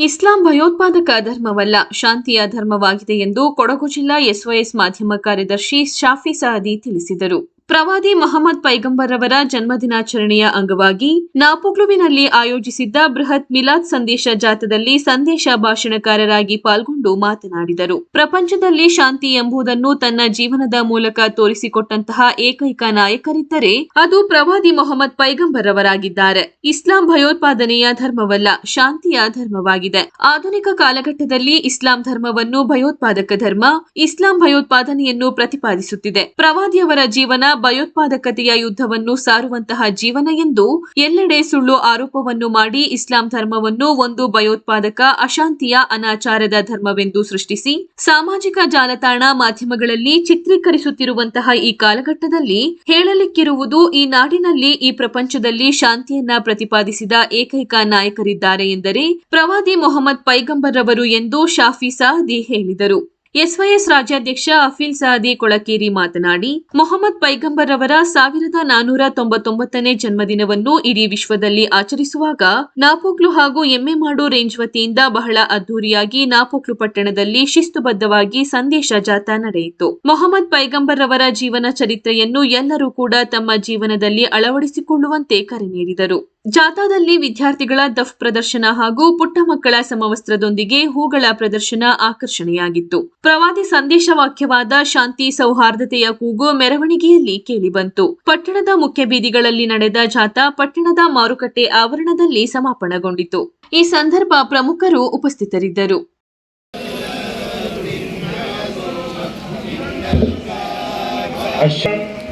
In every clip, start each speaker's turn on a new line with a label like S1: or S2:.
S1: ಇಸ್ಲಾಂ ಭಯೋತ್ಪಾದಕ ಧರ್ಮವಲ್ಲ ಶಾಂತಿಯ ಧರ್ಮವಾಗಿದೆ ಎಂದು ಕೊಡಗು ಜಿಲ್ಲಾ ಎಸ್ವೈಎಸ್ ಮಾಧ್ಯಮ ಕಾರ್ಯದರ್ಶಿ ಶಾಫಿ ಸಹದಿ ತಿಳಿಸಿದರು. ಪ್ರವಾದಿ ಮೊಹಮ್ಮದ್ ಪೈಗಂಬರ್ ಅವರ ಜನ್ಮದಿನಾಚರಣೆಯ ಅಂಗವಾಗಿ ನಾಪುಗ್ಲುವಿನಲ್ಲಿ ಆಯೋಜಿಸಿದ್ದ ಬೃಹತ್ ಮಿಲಾದ್ ಸಂದೇಶ ಜಾಥಾದಲ್ಲಿ ಸಂದೇಶ ಭಾಷಣಕಾರರಾಗಿ ಪಾಲ್ಗೊಂಡು ಮಾತನಾಡಿದರು. ಪ್ರಪಂಚದಲ್ಲಿ ಶಾಂತಿ ಎಂಬುದನ್ನು ತನ್ನ ಜೀವನದ ಮೂಲಕ ತೋರಿಸಿಕೊಟ್ಟಂತಹ ಏಕೈಕ ನಾಯಕರಿದ್ದರೆ ಅದು ಪ್ರವಾದಿ ಮೊಹಮ್ಮದ್ ಪೈಗಂಬರ್ ಅವರಾಗಿದ್ದಾರೆ ಇಸ್ಲಾಂ ಭಯೋತ್ಪಾದನೆಯ ಧರ್ಮವಲ್ಲ, ಶಾಂತಿಯ ಧರ್ಮವಾಗಿದೆ. ಆಧುನಿಕ ಕಾಲಘಟ್ಟದಲ್ಲಿ ಇಸ್ಲಾಂ ಧರ್ಮವನ್ನು ಭಯೋತ್ಪಾದಕ ಧರ್ಮ, ಇಸ್ಲಾಂ ಭಯೋತ್ಪಾದನೆಯನ್ನು ಪ್ರತಿಪಾದಿಸುತ್ತಿದೆ. ಪ್ರವಾದಿಯವರ ಜೀವನ ಭಯೋತ್ಪಾದಕತೆಯ ಯುದ್ಧವನ್ನು ಸಾರುವಂತಹ ಜೀವನ ಎಂದು ಎಲ್ಲೆಡೆ ಸುಳ್ಳು ಆರೋಪವನ್ನು ಮಾಡಿ ಇಸ್ಲಾಂ ಧರ್ಮವನ್ನು ಒಂದು ಭಯೋತ್ಪಾದಕ, ಅಶಾಂತಿಯ, ಅನಾಚಾರದ ಧರ್ಮವೆಂದು ಸೃಷ್ಟಿಸಿ ಸಾಮಾಜಿಕ ಜಾಲತಾಣ ಮಾಧ್ಯಮಗಳಲ್ಲಿ ಚಿತ್ರೀಕರಿಸುತ್ತಿರುವಂತಹ ಈ ಕಾಲಘಟ್ಟದಲ್ಲಿ ಹೇಳಲಿಕ್ಕಿರುವುದು ಈ ನಾಡಿನಲ್ಲಿ ಈ ಪ್ರಪಂಚದಲ್ಲಿ ಶಾಂತಿಯನ್ನ ಪ್ರತಿಪಾದಿಸಿದ ಏಕೈಕ ನಾಯಕರಿದ್ದಾರೆ ಎಂದರೆ ಪ್ರವಾದಿ ಮೊಹಮ್ಮದ್ ಪೈಗಂಬರ್ ಅವರು ಎಂದು ಶಾಫಿ ಸಾದಿ ಹೇಳಿದರು. ಎಸ್ವೈಎಸ್ ರಾಜ್ಯಾಧ್ಯಕ್ಷ ಅಫೀಲ್ ಸಾದಿ ಕೊಳಕೇರಿ ಮಾತನಾಡಿ, ಮೊಹಮ್ಮದ್ ಪೈಗಂಬರ್ ಅವರ ಸಾವಿರದ ನಾನೂರ ತೊಂಬತ್ತೊಂಬತ್ತನೇ ಜನ್ಮದಿನವನ್ನು ಇಡೀ ವಿಶ್ವದಲ್ಲಿ ಆಚರಿಸುವಾಗ ನಾಪೋಕ್ಲು ಹಾಗೂ ಎಮ್ಮೆಮಾಡು ರೇಂಜ್ ವತಿಯಿಂದ ಬಹಳ ಅದ್ದೂರಿಯಾಗಿ ನಾಪೋಕ್ಲು ಪಟ್ಟಣದಲ್ಲಿ ಶಿಸ್ತುಬದ್ಧವಾಗಿ ಸಂದೇಶ ಜಾಥಾ ನಡೆಯಿತು. ಮೊಹಮ್ಮದ್ ಪೈಗಂಬರ್ ಅವರ ಜೀವನ ಚರಿತ್ರೆಯನ್ನು ಎಲ್ಲರೂ ಕೂಡ ತಮ್ಮ ಜೀವನದಲ್ಲಿ ಅಳವಡಿಸಿಕೊಳ್ಳುವಂತೆ ಕರೆ ನೀಡಿದರು. ಜಾಥಾದಲ್ಲಿ ವಿದ್ಯಾರ್ಥಿಗಳ ದಫ್ ಪ್ರದರ್ಶನ ಹಾಗೂ ಪುಟ್ಟ ಮಕ್ಕಳ ಸಮವಸ್ತ್ರದೊಂದಿಗೆ ಹೂಗಳ ಪ್ರದರ್ಶನ ಆಕರ್ಷಣೆಯಾಗಿತ್ತು. ಪ್ರವಾದಿ ಸಂದೇಶ ವಾಕ್ಯವಾದ ಶಾಂತಿ, ಸೌಹಾರ್ದತೆಯ ಕೂಗು ಮೆರವಣಿಗೆಯಲ್ಲಿ ಕೇಳಿಬಂತು. ಪಟ್ಟಣದ ಮುಖ್ಯ ಬೀದಿಗಳಲ್ಲಿ ನಡೆದ ಜಾಥಾ ಪಟ್ಟಣದ ಮಾರುಕಟ್ಟೆ ಆವರಣದಲ್ಲಿ ಸಮಾಪನಗೊಂಡಿತು. ಈ ಸಂದರ್ಭ ಪ್ರಮುಖರು ಉಪಸ್ಥಿತರಿದ್ದರು.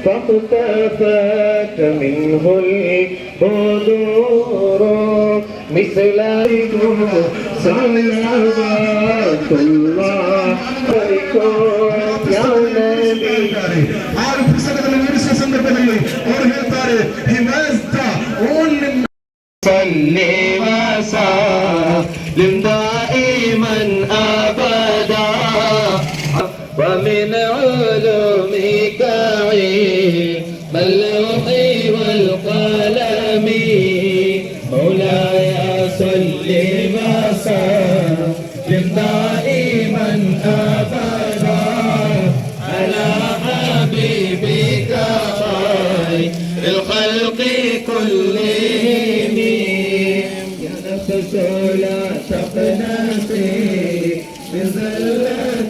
S2: فقد فات منه البدور مثل صلوات الله عليكم يا نبي और फिर से कदम मेरे से संदर्भ में और है तारे he was the only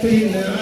S2: Amen.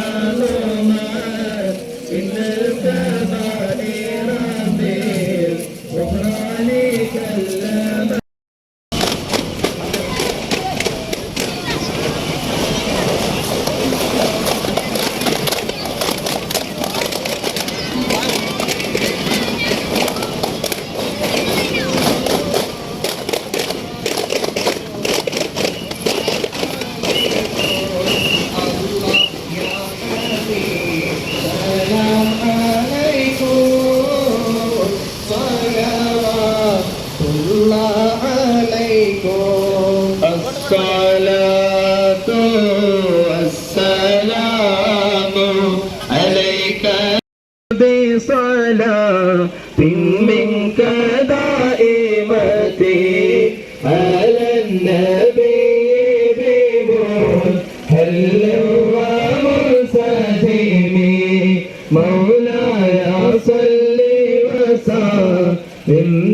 S2: بصلاة منك دائمة على النبي بموت هل ومرسدم مولاي صل وسلم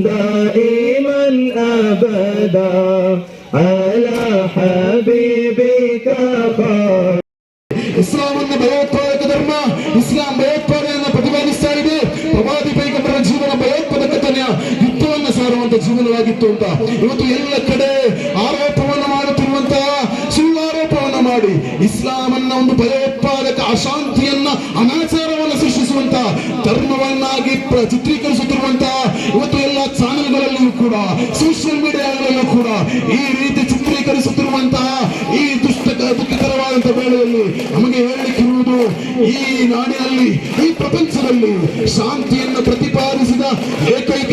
S2: دائما أبدا
S3: ಜೀವನವಾಗಿತ್ತು ಅಂತ. ಇವತ್ತು ಎಲ್ಲ ಕಡೆ ಆರೋಪವನ್ನು ಮಾಡುತ್ತಿರುವಂತಹ ಸುಳ್ಳಾರೋಪವನ್ನು ಮಾಡಿ, ಇಸ್ಲಾಮನ್ನ ಒಂದು ಭಯೋತ್ಪಾದಕ ಅಶಾಂತಿಯನ್ನ ಅನಾಚಾರವನ್ನು ಸೃಷ್ಟಿಸುವಂತಹ ಧರ್ಮವನ್ನಾಗಿ ಚಿತ್ರೀಕರಿಸುತ್ತಿರುವಂತಹ ಇವತ್ತು ಎಲ್ಲ ಚಾನೆಲ್ಗಳಲ್ಲಿಯೂ ಕೂಡ ಸೋಷಿಯಲ್ ಮೀಡಿಯಾಗಳಲ್ಲೂ ಕೂಡ ಈ ರೀತಿ ಚಿತ್ರೀಕರಿಸುತ್ತಿರುವಂತಹ ಈ ದುಷ್ಟ ದುಃಖಕರವಾದಂತಹ ವೇಳೆಯಲ್ಲಿ ನಮಗೆ ಹೇಳಲಿಕ್ಕಿರುವುದು ಈ ನಾಡಿನಲ್ಲಿ, ಈ ಪ್ರಪಂಚದಲ್ಲಿ ಶಾಂತಿಯನ್ನು ಪ್ರತಿಪಾದಿಸಿದ ಏಕೈಕ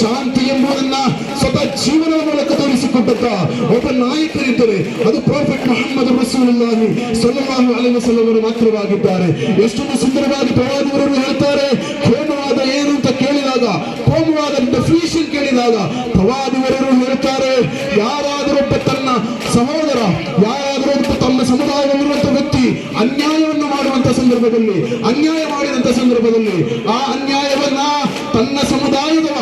S3: ಶಾಂತಿ ಎಂಬುದನ್ನ ಸ್ವತಃ ಜೀವನ ಮೂಲಕ ತೋರಿಸಿಕೊಟ್ಟಂತ ಒಬ್ಬ ನಾಯಕರಿದ್ದರೆ ಅದು ಪ್ರಾಫೆಟ್ ಮೊಹಮ್ಮದ್ ರಸೂಲುಲ್ಲಾಹಿ ಸಲ್ಲಲ್ಲಾಹು ಅಲೈಹಿ ವಸಲ್ಲಂ ಮಾತ್ರವಾಗಿದ್ದಾರೆ. ಎಷ್ಟೊಂದು ಸುಂದರವಾಗಿ ಪ್ರವಾದಿಯವರು ಹೇಳ್ತಾರೆ, ಕೋಮವಾದ ಏನು ಅಂತ ಕೇಳಿದಾಗ, ಕೋಮವಾದ ಡೆಫಿನಿಷನ್ ಕೇಳಿದಾಗ ಪ್ರವಾದಿವರರು ಹೇಳ್ತಾರೆ, ಯಾರಾದರೊಬ್ಬ ತನ್ನ ಸಹೋದರ ಯಾರಾದರೂ ತನ್ನ ಸಮುದಾಯದಲ್ಲಿರುವಂತ ವ್ಯಕ್ತಿ ಅನ್ಯಾಯವನ್ನು ಮಾಡುವಂತ ಸಂದರ್ಭದಲ್ಲಿ, ಅನ್ಯಾಯ ಮಾಡಿದಂತ ಸಂದರ್ಭದಲ್ಲಿ ಆ ಅನ್ಯಾಯವನ್ನ ತನ್ನ ಸಮುದಾಯದವ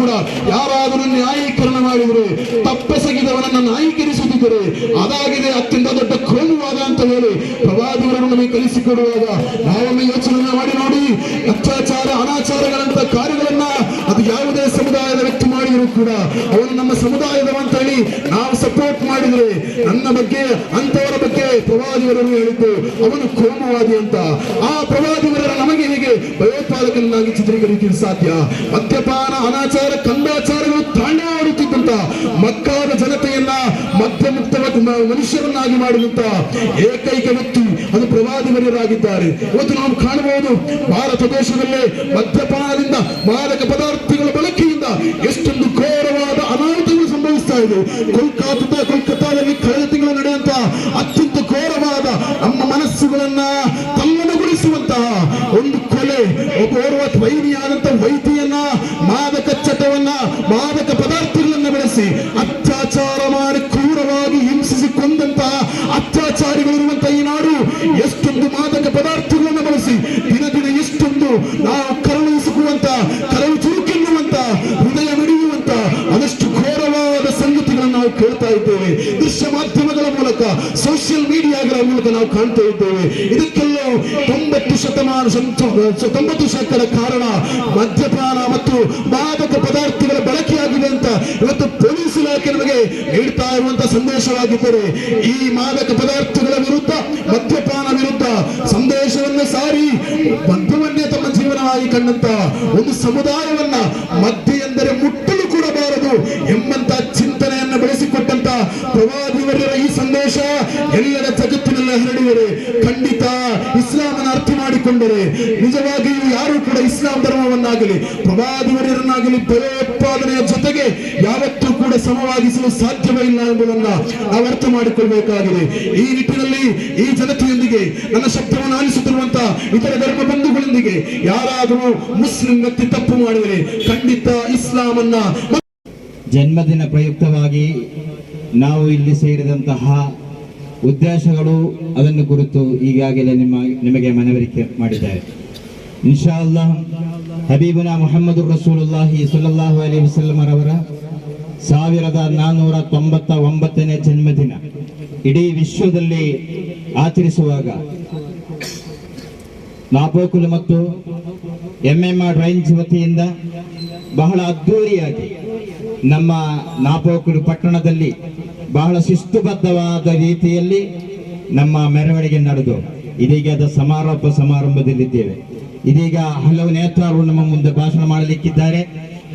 S3: ಕೂಡ ಯಾರಾದರೂ ನ್ಯಾಯೀಕರಣ ಮಾಡಿದರೆ, ತಪ್ಪೆಸಗಿದವನನ್ನ ನ್ಯಾಯೀಕರಿಸುತ್ತಿದ್ದರೆ ಅದಾಗಿದೆ ಅತ್ಯಂತ ದೊಡ್ಡ ಕೋಮುವಾದ ಅಂತ ಹೇಳಿ ಪ್ರವಾದಿಗಳನ್ನು ನಮಗೆ ಕಲಿಸಿಕೊಡುವಾಗ ನಾವೊಮ್ಮೆ ಯೋಚನೆ ಮಾಡಿ ನೋಡಿ. ಅತ್ಯಾಚಾರ ಅನಾಚಾರಗಳಂತ ಕಾರ್ಯಗಳನ್ನ ಅದು ಯಾವುದೇ ಸಮುದಾಯದ ವ್ಯಕ್ತಿ ಮಾಡಿದರೂ ಕೂಡ ಅವನು ನಮ್ಮ ಹೇಳಿ ನಾವು ಸಪೋರ್ಟ್ ಮಾಡಿದ್ರೆ ನನ್ನ ಬಗ್ಗೆ ಅಂತವರ ಬಗ್ಗೆ ಪ್ರವಾದಿವರರು ಹೇಳಿದ್ದು ಅವನು ಕೋಮವಾದಿ ಅಂತ. ಆ ಪ್ರವಾದಿವರ ನಮಗೆ ಹೇಗೆ ಭಯೋತ್ಪಾದಕನನ್ನಾಗಿ ಚಿತ್ರೀಕರಿಸಲು ಸಾಧ್ಯ? ಮದ್ಯಪಾನ, ಅನಾಚಾರ, ಕಂದಾಚಾರಗಳು ತಾಂಡವಾಡುತ್ತಿದ್ದಂತ ಮಕ್ಕಾದ ಜನತೆಯನ್ನ ಮುಕ್ತವಾದ ಮನುಷ್ಯರನ್ನಾಗಿ ಮಾಡಿದಂತ ಏಕೈಕ ವ್ಯಕ್ತಿ ಅದು ಪ್ರವಾದಿವರಾಗಿದ್ದಾರೆ ಇವತ್ತು ನಾವು ಕಾಣಬಹುದು ಭಾರತ ದೇಶದಲ್ಲೇ ಮದ್ಯಪಾನದಿಂದ ಮಾದಕ ಪದಾರ್ಥಗಳ ಬಳಕೆಯಿಂದ ಎಷ್ಟೊಂದು ಘೋರವಾದ ಇದೆ ಕೋಲ್ಕತ್ತಾ ಕೋಲ್ಕತ್ತಾದಲ್ಲಿ ಕಳೆದ ತಿಂಗಳು ನಡೆಯುವಂತ ಅತ್ಯಂತ ಘೋರವಾದ ನಮ್ಮ ಮನಸ್ಸುಗಳನ್ನ ತಲ್ಲಣಗೊಳಿಸುವಂತಹ ಒಂದು ಕೊಲೆ, ಒಬ್ಬ ಓರ್ವ ವೈರಿಯಾದಂತಹ ವೈದ್ಯನ ಮಾದಕ ಚಟವನ್ನ ಕೇಳ್ತಾ ಇದ್ದೇವೆ. ದೃಶ್ಯ ಮಾಧ್ಯಮಗಳ ಮೂಲಕ ಸೋಷಿಯಲ್ ಮೀಡಿಯಾಗಳ ಮೂಲಕ ನಾವು ಕಾಣ್ತಾ ಇದ್ದೇವೆ. ಇದಕ್ಕೆಲ್ಲ ತೊಂಬತ್ತು ಶತಮಾನ ತೊಂಬತ್ತು ಶೇಕಡ ಕಾರಣ ಮದ್ಯಪಾನ ಮತ್ತು ಮಾದಕ ಪದಾರ್ಥಗಳ ಬಳಕೆಯಾಗಿದೆ ಅಂತ ಇವತ್ತು ಪೊಲೀಸ್ ಇಲಾಖೆ ನಮಗೆ ನೀಡ್ತಾ ಇರುವಂತಹ ಸಂದೇಶವಾಗಿದ್ದರೆ, ಈ ಮಾದಕ ಪದಾರ್ಥಗಳ ವಿರುದ್ಧ, ಮದ್ಯಪಾನ ವಿರುದ್ಧ ಸಂದೇಶವನ್ನು ಸಾರಿ, ಮದ್ಯವನ್ನೇ ತಮ್ಮ ಜೀವನವಾಗಿ ಕಂಡಂತ ಒಂದು ಸಮುದಾಯವನ್ನ ಮದ್ಯ ಬೆಳೆಸಿಕೊಟ್ಟಂತ ಪ್ರವಾದಿವರ ಈ ಸಂದೇಶ ಎಲ್ಲರ ಜಗತ್ತಿನಲ್ಲಿ ಹರಡಿದರೆ ಖಂಡಿತ ಇಸ್ಲಾಮನ ಅರ್ಥ ಮಾಡಿಕೊಂಡರೆ. ನಿಜವಾಗಿಯೂ ಯಾರು ಕೂಡ ಇಸ್ಲಾಂ ಧರ್ಮವನ್ನಾಗಲಿ ಪ್ರವಾದಿವರನ್ನಾಗಲಿ ಭಯೋತ್ಪಾದನೆಯ ಜೊತೆಗೆ ಯಾವತ್ತೂ ಕೂಡ ಸಮವಾಗಿಸಲು ಸಾಧ್ಯವೇ ಇಲ್ಲ ಎಂಬುದನ್ನ ನಾವು ಅರ್ಥ ಮಾಡಿಕೊಳ್ಬೇಕಾಗಿದೆ. ಈ ನಿಟ್ಟಿನಲ್ಲಿ ಈ ಜನತೆಯೊಂದಿಗೆ ನನ್ನ ಶಬ್ದವನ್ನು ಆಲಿಸುತ್ತಿರುವಂತಹ ಇತರ ಧರ್ಮ ಬಂಧುಗಳೊಂದಿಗೆ ಯಾರಾದರೂ ಮುಸ್ಲಿಂ ವ್ಯಕ್ತಿ ತಪ್ಪು ಮಾಡಿದರೆ ಖಂಡಿತ ಇಸ್ಲಾಮನ್ನ
S4: ಜನ್ಮದಿನ ಪ್ರಯುಕ್ತವಾಗಿ ನಾವು ಇಲ್ಲಿ ಸೇರಿದಂತಹ ಉದ್ದೇಶಗಳು ಅದನ್ನು ಕುರಿತು ಈಗಾಗಲೇ ನಿಮ್ಮ, ನಿಮಗೆ ಮನವರಿಕೆ ಮಾಡಿದ್ದಾರೆ. ಇನ್ಶಾ ಹಬೀಬನ ಮೊಹಮ್ಮದ್ ರಸೂಲುಲ್ಲಾಹಿ ಸಲ್ಲಲ್ಲಾಹು ಅಲಿ ವಸಲ್ಲಮರವರ ಸಾವಿರದ ನಾನ್ನೂರ ತೊಂಬತ್ತ ಒಂಬತ್ತನೇ ಜನ್ಮದಿನ ಇಡೀ ವಿಶ್ವದಲ್ಲಿ ಆಚರಿಸುವಾಗ ನಾಪೋಕುಲು ಮತ್ತು ಎಂಎಂಆರ್ ರೇಂಜ್ ವತಿಯಿಂದ ಬಹಳ ಅದ್ಧೂರಿಯಾಗಿ ನಮ್ಮ ನಾಪೋಕುಲು ಪಟ್ಟಣದಲ್ಲಿ ಬಹಳ ಶಿಸ್ತುಬದ್ಧವಾದ ರೀತಿಯಲ್ಲಿ ನಮ್ಮ ಮೆರವಣಿಗೆ ನಡೆದು, ಇದೀಗ ಅದ ಸಮಾರೋಪ ಸಮಾರಂಭದಲ್ಲಿದ್ದೇವೆ. ಇದೀಗ ಹಲವು ನೇತಾರರು ನಮ್ಮ ಮುಂದೆ ಭಾಷಣ ಮಾಡಲಿಕ್ಕಿದ್ದಾರೆ.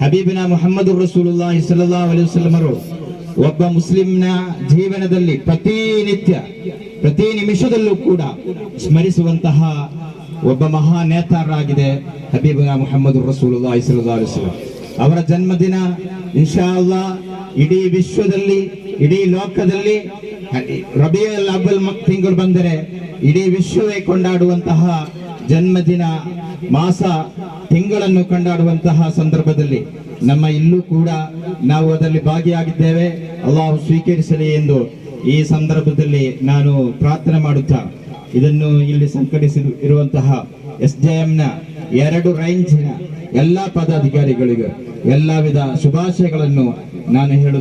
S4: ಹಬೀಬಿನ ಮೊಹಮ್ಮದ್ ರಸೂಲುಲ್ಲಾ ಸಲ್ಲಲ್ಲಾಹು ಅಲೈಹಿ ವಸ್ಲಮರು ಒಬ್ಬ ಮುಸ್ಲಿಂನ ಜೀವನದಲ್ಲಿ ಪ್ರತಿನಿತ್ಯ ಪ್ರತಿ ನಿಮಿಷದಲ್ಲೂ ಕೂಡ ಸ್ಮರಿಸುವಂತಹ ಒಬ್ಬ ಮಹಾ ನೇತಾರರಾಗಿದೆ ಹಬೀಬಿನ ಮೊಹಮ್ಮದ್ ರಸೂಲುಲ್ಲಾ ಅಲೈಹಿ ವಸಲ್ಲಂ. ಅವರ ಜನ್ಮದಿನ, ಇನ್ಶಾ ಅಲ್ಲಾ ಇಡೀ ವಿಶ್ವದಲ್ಲಿ ಇಡೀ ಲೋಕದಲ್ಲಿ ರಬಿಯಲ್ ಅಬ್ಬಲ್ ತಿಂಗಳು ಬಂದರೆ, ಇಡೀ ವಿಶ್ವವೇ ಕೊಂಡಾಡುವಂತಹ ಜನ್ಮದಿನ ಮಾಸ ತಿಂಗಳನ್ನು ಕೊಂಡಾಡುವಂತಹ ಸಂದರ್ಭದಲ್ಲಿ ನಮ್ಮ ಇಲ್ಲೂ ಕೂಡ ನಾವು ಅದರಲ್ಲಿ ಭಾಗಿಯಾಗಿದ್ದೇವೆ. ಅಲ್ಲಾಹು ಸ್ವೀಕರಿಸಲಿ ಎಂದು ಈ ಸಂದರ್ಭದಲ್ಲಿ ನಾನು ಪ್ರಾರ್ಥನೆ ಮಾಡುತ್ತಾ, ಇದನ್ನು ಇಲ್ಲಿ ಸಂಕಟಿಸಿ ಇರುವಂತಹ ಎಸ್ ಜೆ ಎಂನ ಎರಡು ರೇಂಜ್ನ ಎಲ್ಲ ಪದಾಧಿಕಾರಿಗಳಿಗೂ ಎಲ್ಲ ವಿಧ ಶುಭಾಶಯಗಳನ್ನು ನಾನು ಹೇಳು